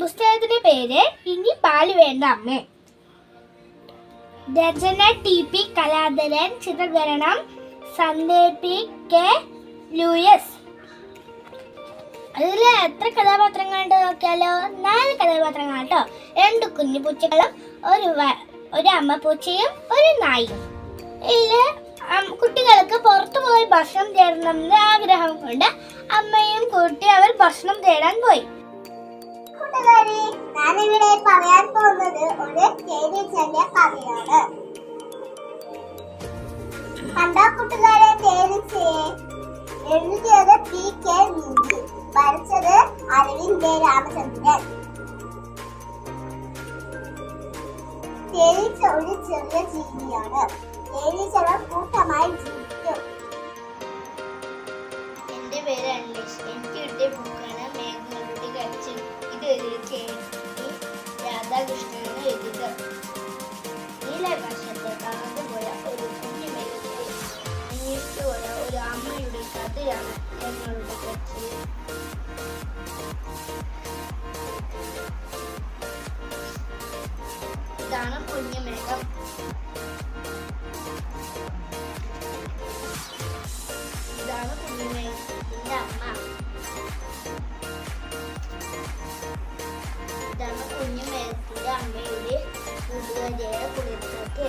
പുസ്തകത്തിന്റെ പേര് ഇനി പാൽ വേണ്ട അമ്മ. രചന ടി പി കലാധരൻ ചിത്രകരണം സന്ധ്യ പി കെ ലൂയസ്. അതിൽ എത്ര കഥാപാത്രങ്ങളുണ്ട് നോക്കിയാലോ? നാല് കഥാപാത്രങ്ങൾ കേട്ടോ. രണ്ട് കുഞ്ഞു പൂച്ചകളും ഒരു ഒരു അമ്മ പൂച്ചയും ഒരു നായും. ഇല്ല കുട്ടികൾക്ക് പുറത്തു പോയി ഭക്ഷണം തേടണമെന്ന് ആഗ്രഹം കൊണ്ട് അമ്മയും കൂട്ടി അവർ ഭക്ഷണം തേടാൻ പോയി. ഞാനിവിടെ പറയാൻ പോകുന്നത് ഒരു തേനീച്ചന്റെ കഥയാണ്. കണ്ടാ കൂട്ടുകാരെ തേനീച്ചയെ എഴുതിയത് പി കെ മിന്നി വരച്ചത് അരവിന്ദ് രാമചന്ദ്രൻ. തേനീച്ച ഒരു ചെറിയ ജീവിയാണ്. തേനീച്ചകൾ കൂട്ടമായി ജീവിക്കും. എന്റെ പേര് എനിക്ക് കിട്ടിയ touched അമ്മയുടെ കൂട്ടുകാരിയായ കുളിർത്തക്ക്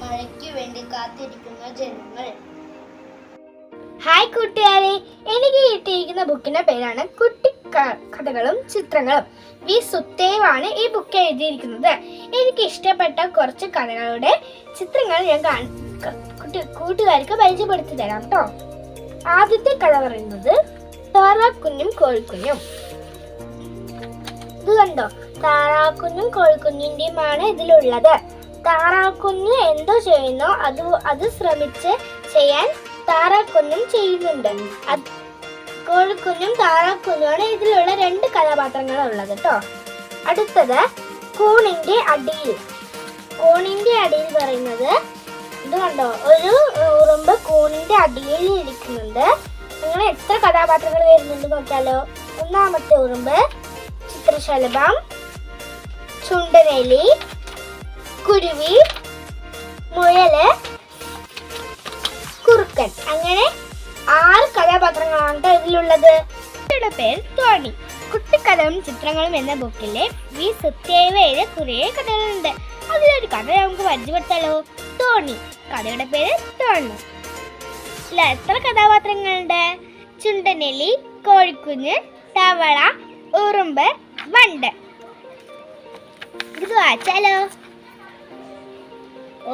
മഴയ്ക്ക് വേണ്ടി കാത്തിരിക്കുന്ന ജനങ്ങൾ. ഹായ് കൂട്ടുകാരെ എനിക്ക് കിട്ടിയിരിക്കുന്ന ബുക്കിന്റെ പേരാണ് കുട്ടി കഥകളും ചിത്രങ്ങളും. വി സുത്തേവാണ് ഈ ബുക്ക് എഴുതിയിരിക്കുന്നത്. എനിക്ക് ഇഷ്ടപ്പെട്ട കുറച്ച് കഥകളുടെ ചിത്രങ്ങൾ ഞാൻ കൂട്ടുകാർക്ക് പരിചയപ്പെടുത്തി തരാം കേട്ടോ ആദ്യത്തെ കഥ പറയുന്നത് താറാക്കുഞ്ഞും കോഴിക്കുഞ്ഞും. ഇത് കണ്ടോ? താറാക്കുഞ്ഞും കോഴിക്കുഞ്ഞിന്റെയുമാണ് ഇതിലുള്ളത്. താറാക്കുഞ്ഞ് എന്തോ ചെയ്യുന്നോ? അത് അത് ശ്രമിച്ച് ചെയ്യാൻ താറാക്കുഞ്ഞും ചെയ്യുന്നുണ്ട്. കോഴിക്കുഞ്ഞും താറാക്കുഞ്ഞുമാണ് ഇതിലുള്ള രണ്ട് കഥാപാത്രങ്ങളുള്ളത് കേട്ടോ. അടുത്തത് കൂണിന്റെ അടിയിൽ. കൂണിന്റെ അടിയിൽ പറയുന്നത് ഇത് കണ്ടോ? ഒരു ഉറുമ്പ് കൂണിന്റെ അടിയിൽ ഇരിക്കുന്നുണ്ട്. എത്ര കഥാപാത്രങ്ങൾ വരുന്നുണ്ട് നോക്കിയാലോ? ഒന്നാമത്തെ ഉറുമ്പ് ചിത്രശലഭം ചുണ്ടനെലി കുരുവി മുയൽ കുറുക്കൻ. അങ്ങനെ ആറ് കഥാപാത്രങ്ങളാണ് ഇതിലുള്ളത്. കുട്ടിയുടെ പേര് തോണി കുട്ടിക്കഥകളും ചിത്രങ്ങളും എന്ന ബുക്കിലെ വി. സത്യേവയിലെ കുറേ കഥകളുണ്ട്. അതിലൊരു കഥ നമുക്ക് പരിചയപ്പെടുത്താലോ? തോണി കഥയുടെ പേര് തോണി ഇല്ല എത്ര കഥാപാത്രങ്ങളുണ്ട്? ചുണ്ടനെലി കോഴിക്കുഞ്ഞ് തവള ഉറുമ്പ് വണ്ട്. ഇത്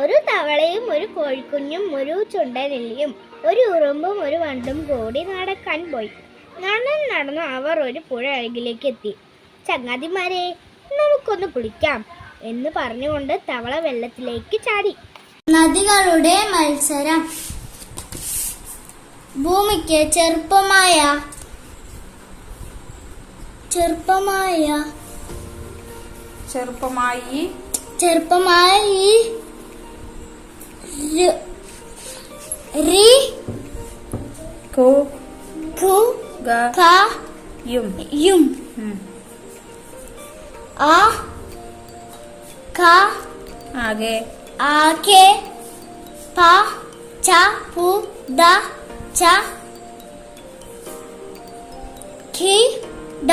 ഒരു തവളയും ഒരു കോഴിക്കുഞ്ഞും ഒരു ചുണ്ടനെല്ലിയും ഒരു ഉറുമ്പും ഒരു വണ്ടും കൂടി നടക്കാൻ പോയി. നടന്ന് നടന്നു അവർ ഒരു പുഴ അഴകിലേക്ക് എത്തി. ചങ്ങാതിമാരെ നമുക്കൊന്ന് കുളിക്കാം എന്ന് പറഞ്ഞുകൊണ്ട് തവള വെള്ളത്തിലേക്ക് ചാടി. നദികളുടെ മത്സരം. ഭൂമിക്ക് ചെറുപ്പമായ ചെറുപ്പമായ ചെറുപ്പമായി ചെറുപ്പമായി ക യും. യും. ആ ക ആകെ. ആകെ പ ച പു ദ ച ഖി ഡ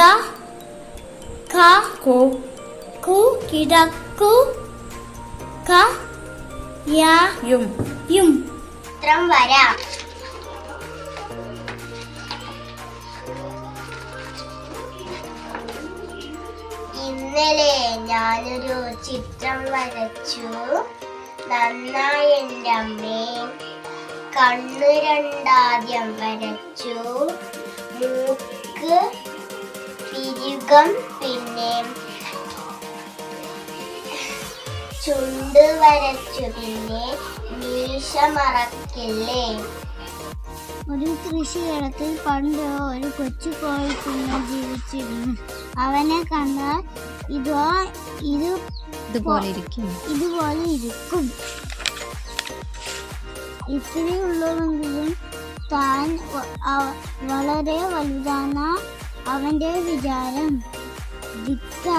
ഖ കു. കു കിടക്കു ക യാ യും. യും. ചിത്രം വരാം. ഇന്നലെ ഞാനൊരു ചിത്രം വരച്ചു. നന്നായി എന്റെ അമ്മേ. കണ്ണു രണ്ടാദ്യം വരച്ചു. മൂക്ക് പിരുകം പിന്നെ ചുണ്ട് വരച്ചു പിന്നെ മീശ മറക്കില്ലേ? ഒരു കൃഷിയിടത്തിൽ പണ്ട് ഒരു കൊച്ചു കോഴിക്കുഞ്ഞ് ജീവിച്ചിരുന്നു. അവനെ കണ്ടാൽ ഇതോ ഇത് ഇതുപോലെ ഇരിക്കും. ഇതുപോലെ ഇരിക്കും. ഇത്രയുള്ളൂവെങ്കിലും താൻ വളരെ വലുതാണ്. അവന്റെ വിചാരം. ദിക്ക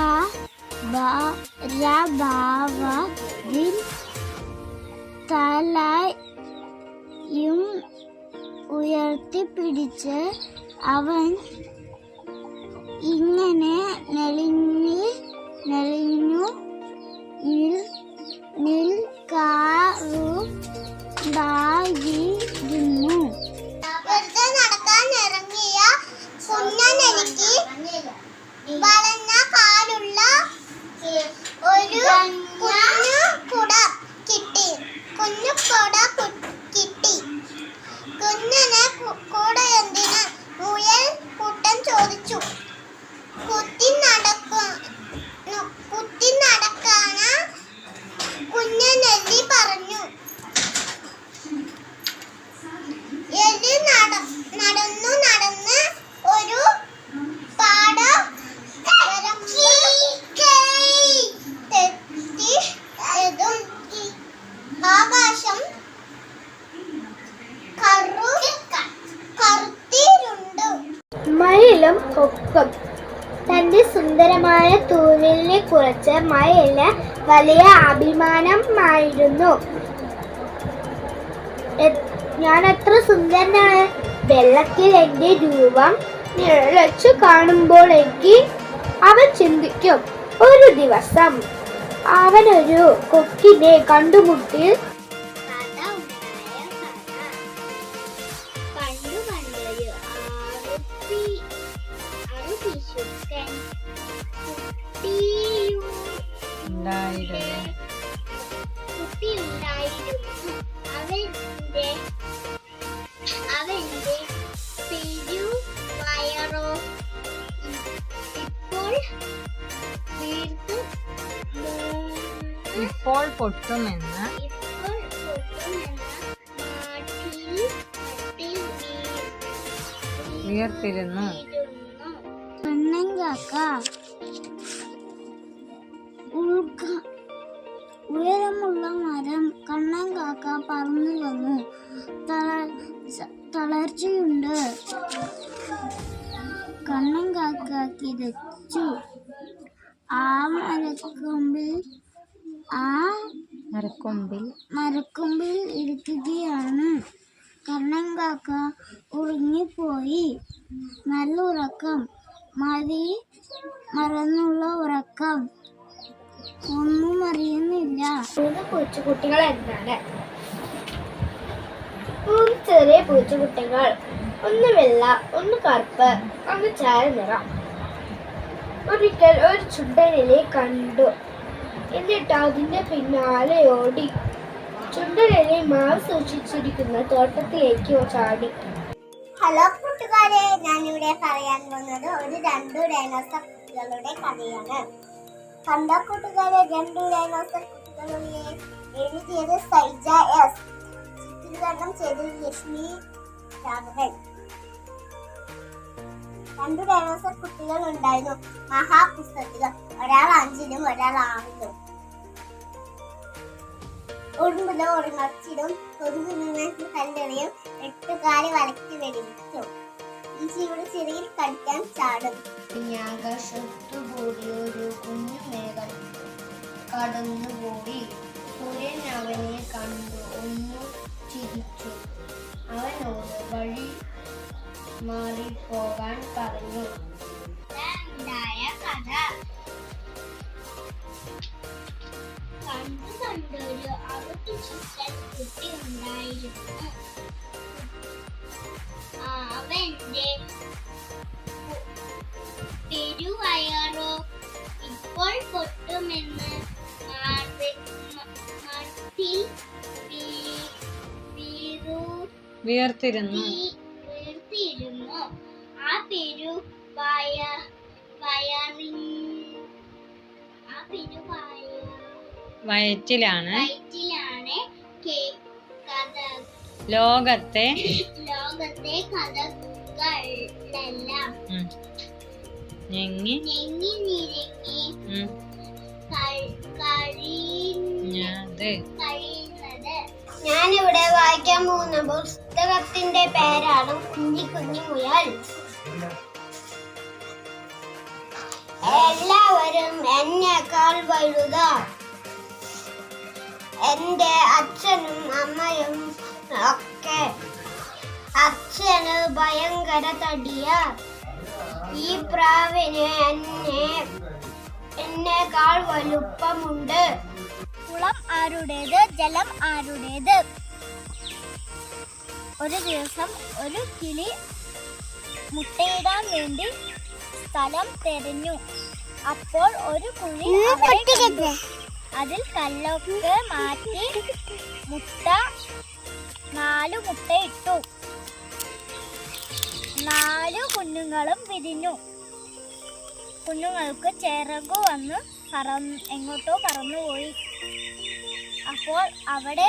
തലയും ഉയർത്തിപ്പിടിച്ച് അവൻ ഇങ്ങനെ നെളിഞ്ഞ് നെളിഞ്ഞു നിൽ- നിൽക്കാറുണ്ടായിരുന്നു വെറുതെ നടക്കാൻ ഇറങ്ങിയ കുഞ്ഞനെനിക്ക് വളഞ്ഞ കാലുള്ള ഒരു കുഞ്ഞു കുട കിട്ടി കുഞ്ഞു കുട കു- കിട്ടി കുഞ്ഞനെ കു- കൂട എന്തിന് മുയൽ കൂട്ടൻ ചോദിച്ചു കുത്തി നടക്കും കുത്തി നടക്കാന കുഞ്ഞനെല്ലി പറഞ്ഞു എലി നട നടന്നു നടന്ന് ഒരു പാട തെറ്റി എതും ആകാശം കറു കറുത്തിരുണ്ടു മയിലും കൊക്കും തന്റെ സുന്ദരമായ തൂവലിനെ കുറിച്ച് വലിയ അഭിമാനമായിരുന്നു. ഞാൻ എത്ര സുന്ദരനാണ്. വെള്ളത്തിൽ എന്റെ രൂപം നിഴച്ചു കാണുമ്പോൾ എനിക്ക് അവൻ ചിന്തിക്കും. ഒരു ദിവസം അവനൊരു കൊക്കിനെ കണ്ടുമുട്ടി ഇപ്പോൾ പൊട്ടുമെന്ന് ഉയർത്തിരുന്നു കണ്ണങ്കാക്ക ഉയരമുള്ള മരം കണ്ണങ്കാക്ക പറന്നു വന്നു. തളർച്ചയുണ്ട്. കണ്ണങ്കാക്ക കിതച്ചു. ആ മരക്കൊമ്പിൽ ആ മരക്കൊമ്പിൽ മരക്കൊമ്പിൽ ഇരിക്കുകയാണ്. കണ്ണൻ കാക്ക ഉറങ്ങിപ്പോയി. നല്ല ഉറക്കം മതി. മറന്നുള്ള ഉറക്കം. ഒന്നും അറിയുന്നില്ല. കൊച്ചുകുട്ടികൾ എന്താണ്? മൂന്ന് ചെറിയ പൂച്ചക്കുട്ടികൾ. ഒന്ന് വെള്ള ഒന്ന് കറുപ്പ് ഒന്ന് ചായ നിറം. ഒരിക്കൽ ഒരു ചുണ്ടനിലെ കണ്ടു. എന്നിട്ട് അതിന്റെ പിന്നാലെ ഓടി. ചുണ്ടരനെ മാവ് സൂക്ഷിച്ചിരിക്കുന്ന തോട്ടത്തിലേക്ക് ചാടി. ഹലോ കൂട്ടുകാരെ ഞാനിവിടെ പറയാൻ പോകുന്നത് ഒരു രണ്ടു ഡൈനോസർ കുട്ടികളുടെ കഥയാണ്. കണ്ടോ കൂട്ടുകാരെ രണ്ടു ഡൈനോസർ കുട്ടികളിലെ എഴുതിയത് സൈജ എസ്. ചിത്രീകരണം ചെയ്തത് ലക്ഷ്മി രാഘവൻ. രണ്ടു ഡൈനോസർ കുട്ടികൾ ഉണ്ടായിരുന്നു മഹാപുസ്തകത്തികൾ ഒരാൾ അഞ്ചിലും ഒരാൾ ആറിലും. ഉടുമ്പിലോ ഉറങ്ങച്ചിടും കൊതുകുനിന്ന് കല്ലെറിയും എട്ടുകാലി വലക്കി വെടിക്കും ഈ ചീവിടെ ചെറിയിൽ കടിക്കാൻ ചാടും. ആകാശത്തുകൂടി ഒരു കുഞ്ഞു മേഘം കടന്നുപോയി സൂര്യൻ അവനെ കണ്ടു. ഒന്നു ചിരിച്ചു. അവനോട് വഴി മാറിപ്പോകാൻ പറഞ്ഞു. ഉണ്ടായ കഥ. കുട്ടി ഉണ്ടായിരുന്നു. ആ, അവന്റെ പെരുവയറോ ഇപ്പോൾ പൊട്ടുമെന്ന് വയറ്റിലാണ്. ലോകത്തെ ലോകത്തെ കഥകളെല്ലാം ഞെങ്ങി ഞെങ്ങി നിരങ്ങി കഴിയുന്നത്. ഞാനിവിടെ വായിക്കാൻ പോകുന്ന പുസ്തകത്തിന്റെ പേരാണ് കുഞ്ഞി കുഞ്ഞി മുയൽ. എല്ലാവരും എന്നെക്കാൾ വലുതാ. എന്റെ അച്ഛനും അമ്മയും ഒക്കെ അച്ഛന് ഭയങ്കര തടിയ. ഈ പ്രാവിന് എന്നെ എന്നേക്കാൾ വലുപ്പമുണ്ട്. കുളം ആരുടേത്? ജലം ആരുടേത്? ഒരു ദിവസം ഒരു കിളി മുട്ടയിടാൻ വേണ്ടി സ്ഥലം തെരഞ്ഞു. അപ്പോൾ ഒരു കുഴി. അതിൽ കല്ലൊക്കെ മാറ്റി മുട്ട നാലു മുട്ട ഇട്ടു നാലു കുഞ്ഞുങ്ങളും വിരിഞ്ഞു കുഞ്ഞുങ്ങൾക്ക് ചിറകു വന്ന് പറന്ന് എങ്ങോട്ടോ പറന്നുപോയി. അപ്പോൾ അവിടെ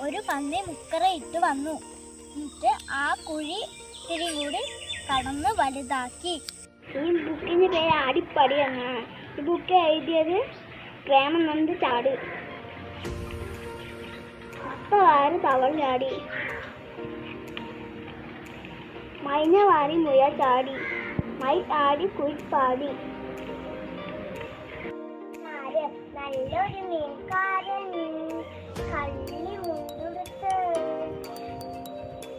ഒരു പന്നി മുക്കറയിട്ട് വന്നു. എന്നിട്ട് ആ കുഴി ഇത്തിരി കൂടി കടന്ന് വലുതാക്കി. ഈ ബുക്കിന്റെ പേര് അടിപ്പടി എന്നാണ്. ഈ ബുക്ക് എഴുതിയത് പ്രേമനന്ദ ചാടി. അപ്പ ആര് തവൾ ചാടി? മൈന വാരി മുയ ചാടി. മൈ ആടി കുഴിപ്പാടി നല്ലൊരു മീൻകാരൻ കള്ളി മുണ്ടെടുത്ത്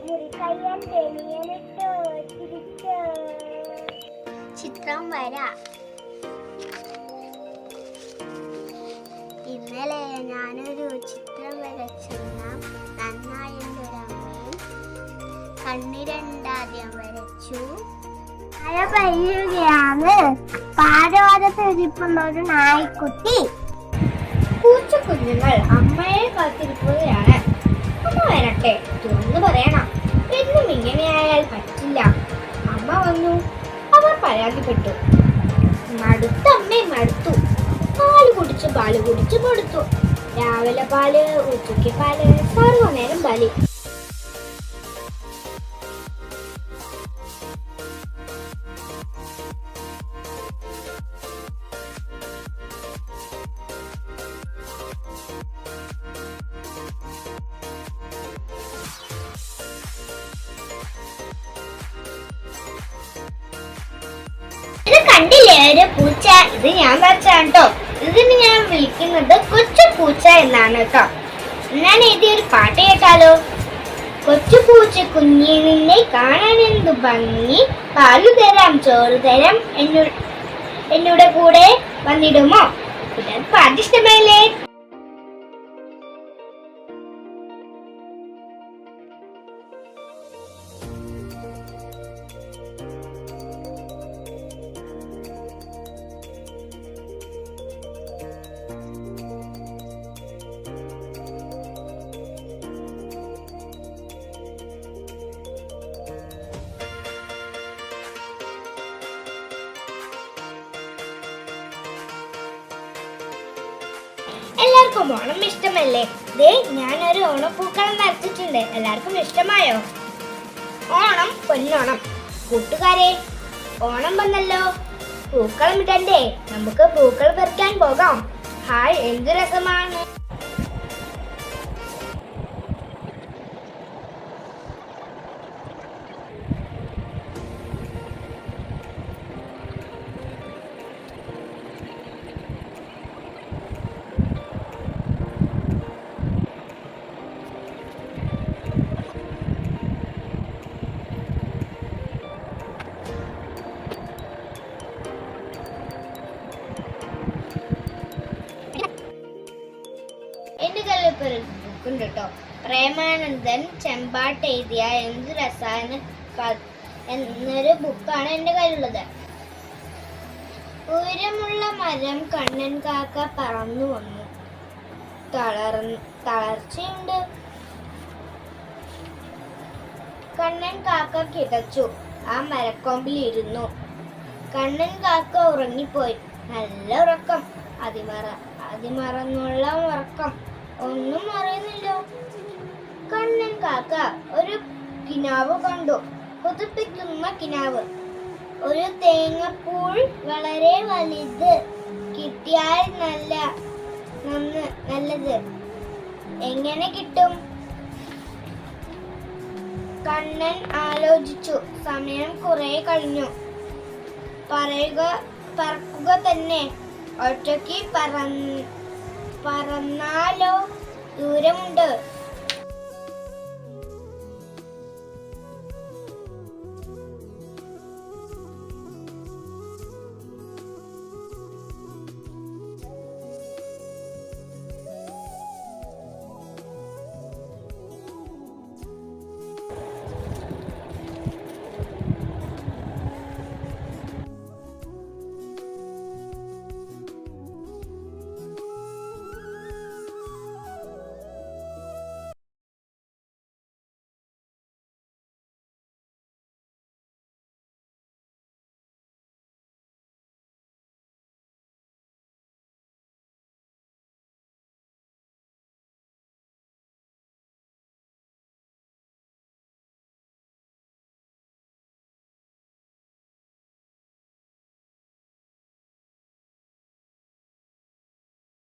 മുറിക്കയ്യൻ തെളിയനിട്ട് ചിരിച്ച്. ചിത്രം വര. ഇന്നലെ ഞാനൊരു ചിത്രം വരച്ചിരുന്ന നന്നായി എന്റെ ഒരു അമ്മയും കണ്ണിരണ്ടാദ്യം വരച്ചു. മഴ പെയ്യുകയാണ് പാരവാരത്ത് ഇരിപ്പുന്ന ഒരു നായ്ക്കുട്ടി പൂച്ചക്കുഞ്ഞുങ്ങൾ അമ്മയെ കാത്തിരിക്കുകയാണ്. അമ്മ വരട്ടെ തുറന്നു പറയണം. എന്നും ഇങ്ങനെയായാൽ പറ്റില്ല. അമ്മ വന്നു. അവർ പരാതിപ്പെട്ടു. മടുത്ത മടു മടുത്തു പാൽ കുടിച്ച് കൊടുത്തു. രാവിലെ പാൽ ഉച്ചയ്ക്ക് പാൽ സർവനേരം നേരം പാൽ. കണ്ടില്ലേ? ഒരു പൂച്ച. ഇത് ഞാൻ വരച്ചാണ് കേട്ടോ ഇതിന് ഞാൻ വിളിക്കുന്നത് കൊച്ചു പൂച്ച എന്നാണ് കേട്ടോ. ഞാൻ എഴുതിയ ഒരു പാട്ട് കേട്ടാലോ? കൊച്ചു പൂച്ച നിന്നെ കാണാൻ എന്തു ഭംഗി? പാലു തരാം ചോറ് തരാം എന്നു എന്നോട് കൂടെ വന്നിടുമോ? പാട്ടിഷ്ടമല്ലേ ഓണം ഇഷ്ടമല്ലേ? ദേ ഞാനൊരു ഓണപ്പൂക്കളം വരച്ചിട്ടുണ്ട്. എല്ലാവർക്കും ഇഷ്ടമായോ? ഓണം പൊന്നോണം. കൂട്ടുകാരെ ഓണം വന്നല്ലോ. പൂക്കളം ഇടണ്ടേ? നമുക്ക് പൂക്കൾ പറിക്കാൻ പോകാം. ഹായ് എന്ത് രസമാണ്? ഒരു കേട്ടോ. പ്രേമാനന്ദൻ ചെമ്പാട്ട് എഴുതിയ എന്ത് രസായന എന്നൊരു ബുക്കാണ് എന്റെ കയ്യിലുള്ളത്. ഉയരമുള്ള മരം കണ്ണൻ കാക്ക പറന്നു വന്നു. തളർ തളർച്ചയുണ്ട്. കണ്ണൻ കാക്ക കിടച്ചു ആ മരക്കൊമ്പിൽ ഇരുന്നു. കണ്ണൻ കാക്ക ഉറങ്ങിപ്പോയി. നല്ല ഉറക്കം. അതിമറ അതിമറന്നുള്ള ഉറക്കം. ഒന്നും അറിയുന്നില്ല. കണ്ണൻ കാക്ക ഒരു കിനാവ് കണ്ടു. പുതുപ്പിക്കുന്ന കിനാവ്. ഒരു തേങ്ങപ്പൂൾ വളരെ വലുത്. കിട്ടിയാൽ നല്ല നന്ന് നല്ലത്. എങ്ങനെ കിട്ടും? കണ്ണൻ ആലോചിച്ചു. സമയം കുറെ കഴിഞ്ഞു. പറയുക പറക്കുക തന്നെ. ഒറ്റയ്ക്ക് പറന്ന് പറന്നാലോ ദൂരമുണ്ട്.